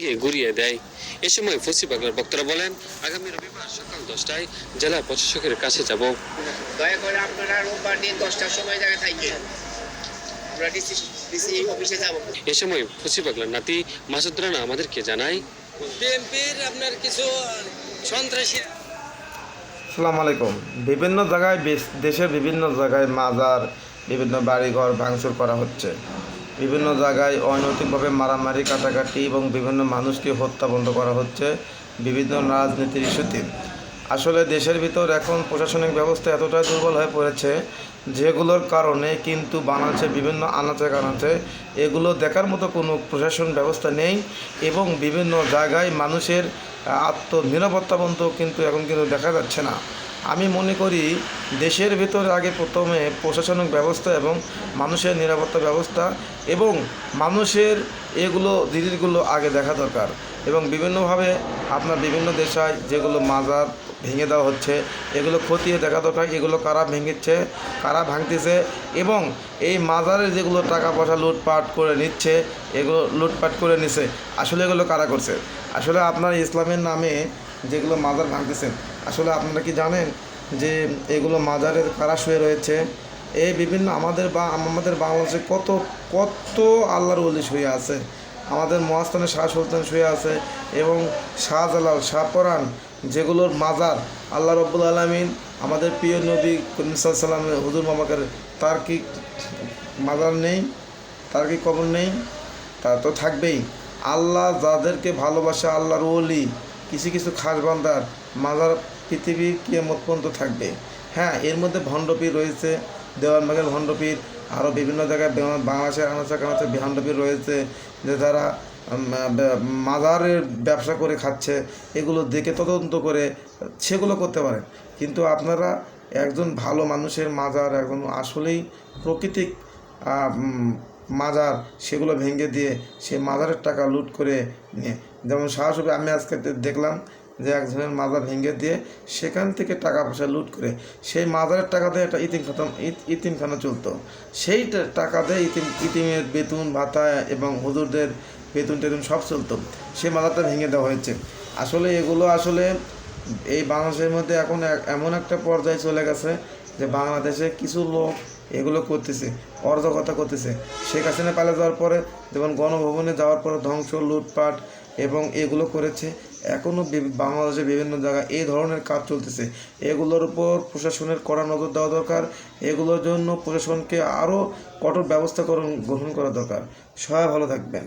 গিয়ে ঘুরিয়ে দেয়। এ সময় ফসি বাংলার বক্তারা বলেন আগামী রবিবার সকাল দশটায় জেলা প্রশাসকের কাছে যাব। দয়া করে আপনারা রোববার দিন দশটার সময় জায়গায় থাকবেন। আমরা ডিসি ডিসি অফিসে যাব। এ সময় ফসি বাংলার নাতি মাসুদ রানা আমাদেরকে জানায় বিএনপির আপনার কিছু সন্ত্রাসী সালাম আলাইকুম। বিভিন্ন জায়গায় দেশের বিভিন্ন জায়গায় মাজার বিভিন্ন বাড়িঘর ভাঙচুর করা হচ্ছে। বিভিন্ন জায়গায় অনৈতিকভাবে মারামারি, কাটাকাটি এবং বিভিন্ন মানুষকে হত্যা বন্ধ করা হচ্ছে বিভিন্ন রাজনীতির ইস্যুতে। আসলে দেশের ভিতর এখন প্রশাসনিক ব্যবস্থা এতটাই দুর্বল হয়ে পড়েছে যেগুলোর কারণে কিন্তু বাংলাদেশের বিভিন্ন আনাচে কানাচে। এগুলো দেখার মতো কোনো প্রশাসন ব্যবস্থা নেই এবং বিভিন্ন জায়গায় মানুষের আত্মনিরাপত্তা বন্ধ কিন্তু এখন কিন্তু দেখা যাচ্ছে না। আমি মনে করি দেশের ভেতরে আগে প্রথমে প্রশাসনিক ব্যবস্থা এবং মানুষের নিরাপত্তা ব্যবস্থা এবং মানুষের এগুলো জিনিসগুলো আগে দেখা দরকার এবং বিভিন্নভাবে আপনার বিভিন্ন দেশায় যেগুলো মাজার ভেঙে দেওয়া হচ্ছে, এগুলো খতিয়ে দেখা দরকার, এগুলো কারা ভেঙেছে, কারা ভাঙতেছে এবং এই মাজারের যেগুলো টাকা পয়সা লুটপাট করে নিচ্ছে, এগুলো লুটপাট করে নিছে, আসলে এগুলো কারা করছে? আসলে আপনার ইসলামের নামে যেগুলো মাজার ভাঙতেছেন আসলে আপনারা কি জানেন যে এগুলো মাজারের কারা শুয়ে রয়েছে? এই বিভিন্ন আমাদের বা আমাদের বাংলাদেশে কত কত আল্লাহর ওলি শুয়ে আছে। আমাদের মহাস্থানে শাহ সুলতান শুয়ে আছে এবং শাহজালাল শাহপরান যেগুলোর মাজার আল্লাহ রব্বুল আলমিন আমাদের প্রিয় নবী সাল্লামের হুজুর মামাকের তার কি মাজার নেই? তার কি কবর নেই? তা তো থাকবেই। আল্লাহ যাদেরকে ভালোবাসে, আল্লাহর ওলি কিছু কিছু খাস বান্দার মাজার পৃথিবীর কিয়ামত পর্যন্ত থাকবে। হ্যাঁ এর মধ্যে ভণ্ডপীর রয়েছে, দেওয়ানবাগের ভণ্ডপীর আরও বিভিন্ন জায়গায় বাংলাদেশের আনাচা কানাচে ভণ্ডপীর রয়েছে, যে যারা মাজারের ব্যবসা করে খাচ্ছে, এগুলো দেখে তদন্ত করে সেগুলো করতে পারেন। কিন্তু আপনারা একজন ভালো মানুষের মাজার, একজন আসলেই প্রকৃতিক মাজার, সেগুলো ভেঙে দিয়ে সেই মাজারের টাকা লুট করে নিয়ে। যেমন সাহসবে আমি আজকে দেখলাম যে একজনের মাজার ভেঙে দিয়ে সেখান থেকে টাকা পয়সা লুট করে সেই মাজারের টাকা দিয়ে একটা ইতিম খাতাম ইতিমখানা চলতো। সেই টাকা দিয়ে ইতিম ইতিমের বেতন, ভাতা এবং হুজুরদের বেতন টেতন সব চলতো। সেই মাজারটা ভেঙে দেওয়া হয়েছে। আসলে এগুলো আসলে এই বাংলাদেশের মধ্যে এখন এমন একটা পর্যায়ে চলে গেছে যে বাংলাদেশে কিছু লোক এগুলো করতেছে অর্ধকতা করতেছে। শেখ হাসিনা পালে যাওয়ার পরে যেমন গণভবনে যাওয়ার পরে ধ্বংস, লুটপাট এবং এগুলো করেছে এখনও বাংলাদেশের বিভিন্ন জায়গায় এই ধরনের কাজ চলতেছে। এগুলোর উপর প্রশাসনের কড়া নজর দেওয়া দরকার। এগুলোর জন্য প্রশাসনকে আরও কঠোর ব্যবস্থা গ্রহণ করা দরকার। সবাই ভালো থাকবেন।